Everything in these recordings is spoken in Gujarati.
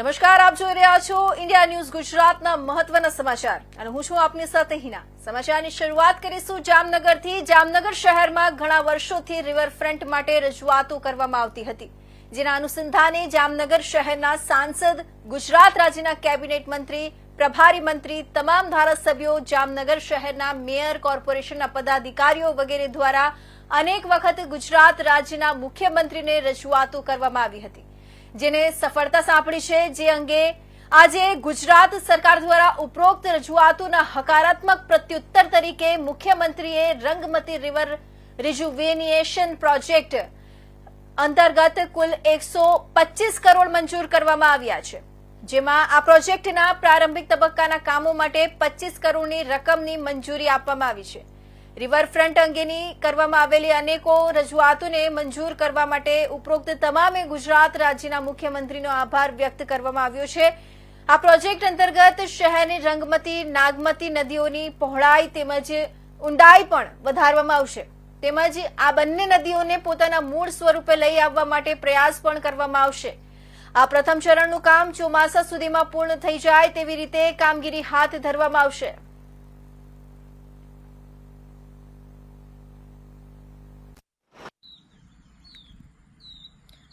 નમસ્કાર, આપ જોઈ રહ્યા છો ઇન્ડિયા ન્યૂઝ ગુજરાતના મહત્વના સમાચાર. અને હું છું આપની સાથે હિના. સમાચારની શરૂઆત કરીશું જામનગરથી. જામનગર શહેરમાં ઘણા વર્ષોથી રિવરફ્રન્ટ માટે રજૂઆતો કરવામાં આવતી હતી. જેના અનુસંધાને જામનગર શહેરના સાંસદ, ગુજરાત રાજ્યના કેબિનેટ મંત્રી, પ્રભારી મંત્રી, તમામ ધારાસભ્યો, જામનગર શહેરના મેયર કોર્પોરેશનના પદાધિકારીઓ વગેરે દ્વારા અનેક વખત ગુજરાત રાજ્યના મુખ્યમંત્રીને રજૂઆતો કરવામાં આવી હતી. જેને સફળતા સાંપડી છે, જે અંગે આજે ગુજરાત સરકાર દ્વારા ઉપરોક્ત રજૂઆતોના હકારાત્મક પ્રત્યુત્તર તરીકે મુખ્યમંત્રીએ રંગમતી રિવર રિજુવેનિએશન પ્રોજેક્ટ અંતર્ગત કુલ એકસો કરોડ મંજૂર કરવામાં આવ્યા છે. જેમાં આ પ્રોજેક્ટના પ્રારંભિક તબક્કાના કામો માટે પચીસ કરોડની રકમની મંજૂરી આપવામાં આવી છે. રિવરફ્રન્ટ અંગેની કરવામાં આવેલી અનેકો રજૂઆતોને મંજૂર કરવા માટે ઉપરોક્ત તમામે ગુજરાત રાજ્યના મુખ્યમંત્રીનો આભાર વ્યક્ત કરવામાં આવ્યો છે. આ પ્રોજેક્ટ અંતર્ગત શહેરની રંગમતી, નાગમતી નદીઓની પહોળાઈ તેમજ ઊંડાઈ પણ વધારવામાં આવશે. તેમજ આ બંને નદીઓને પોતાના મૂળ સ્વરૂપે લઈ આવવા માટે પ્રયાસ પણ કરવામાં આવશે. આ પ્રથમ ચરણનું કામ ચોમાસા સુધીમાં પૂર્ણ થઈ જાય તેવી રીતે કામગીરી હાથ ધરવામાં આવશે.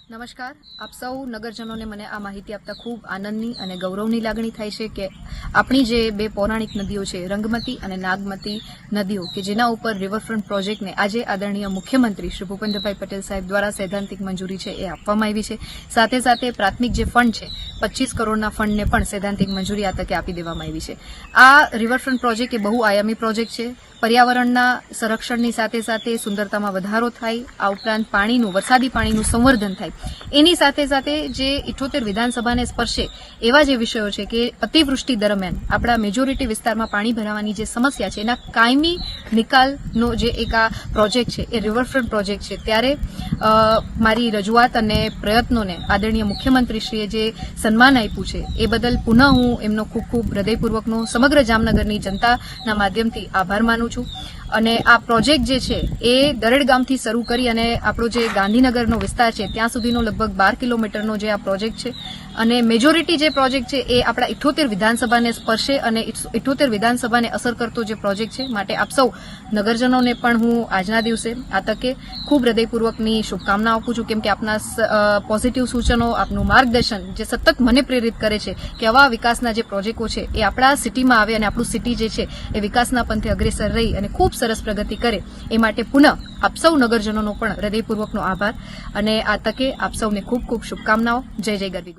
નમસ્કાર. આપ સૌ નગરજનોને મને આ માહિતી આપતા ખૂબ આનંદની અને ગૌરવની લાગણી થાય છે કે આપણી જે બે પૌરાણિક નદીઓ છે, રંગમતી અને નાગમતી નદીઓ, કે જેના ઉપર રિવરફ્રન્ટ પ્રોજેક્ટને આજે આદરણીય મુખ્યમંત્રી શ્રી ભૂપેન્દ્રભાઈ પટેલ સાહેબ દ્વારા સૈદ્ધાંતિક મંજૂરી છે એ આપવામાં આવી છે. સાથે સાથે પ્રાથમિક જે ફંડ છે, પચીસ કરોડના ફંડને પણ સૈદ્ધાંતિક મંજૂરી આ તકે આપી દેવામાં આવી છે. આ રિવરફ્રન્ટ પ્રોજેક્ટ એ બહુ આયામી પ્રોજેક્ટ છે. પર્યાવરણના સંરક્ષણની સાથે સાથે સુંદરતામાં વધારો થાય, આ ઉપરાંત પાણીનું, વરસાદી પાણીનું સંવર્ધન થાય. એની સાથે સાથે જે ઇઠોતેર વિધાનસભાને સ્પર્શે એવા જે વિષયો છે કે અતિવૃષ્ટિ દરમિયાન આપણા મેજોરિટી વિસ્તારમાં પાણી ભરાવાની જે સમસ્યા છે, એના કાયમી નિકાલનો જે એક આ પ્રોજેક્ટ છે, એ રિવરફ્રન્ટ પ્રોજેક્ટ છે, ત્યારે મારી રજૂઆત અને પ્રયત્નોને આદરણીય મુખ્યમંત્રીશ્રીએ જે સન્માન આપ્યું છે, એ બદલ પુનઃ હું એમનો ખૂબ ખૂબ હૃદયપૂર્વકનો સમગ્ર જામનગરની જનતાના માધ્યમથી આભાર માનું છું. અને આ પ્રોજેક્ટ જે છે, એ દરેડ ગામથી શરૂ કરી અને આપણો જે ગાંધીનગરનો વિસ્તાર છે, ત્યાં સુધીનો લગભગ બાર કિલોમીટરનો જે આ પ્રોજેક્ટ છે. અને મેજોરિટી જે પ્રોજેક્ટ છે, એ આપણા ઇઠોતેર વિધાનસભાને સ્પર્શે અને ઇઠોતેર વિધાનસભાને અસર કરતો જે પ્રોજેક્ટ છે, માટે આપ સૌ નગરજનોને પણ હું આજના દિવસે આ તકે ખૂબ હૃદયપૂર્વકની શુભકામના આપું છું. કેમ કે આપના પોઝિટિવ સૂચનો, આપનું માર્ગદર્શન જે સતત મને પ્રેરિત કરે છે કે આવા વિકાસના જે પ્રોજેક્ટો છે, એ આપણા સિટીમાં આવે અને આપણું સિટી જે છે, એ વિકાસના પંથે અગ્રેસર રહી અને ખૂબ સરસ પ્રગતિ કરે એ માટે પુનઃ આપ સૌ નગરજનોનો પણ હૃદયપૂર્વકનો આભાર. અને આ તકે આપ સૌને ખૂબ ખૂબ શુભકામનાઓ. જય જય ગરવી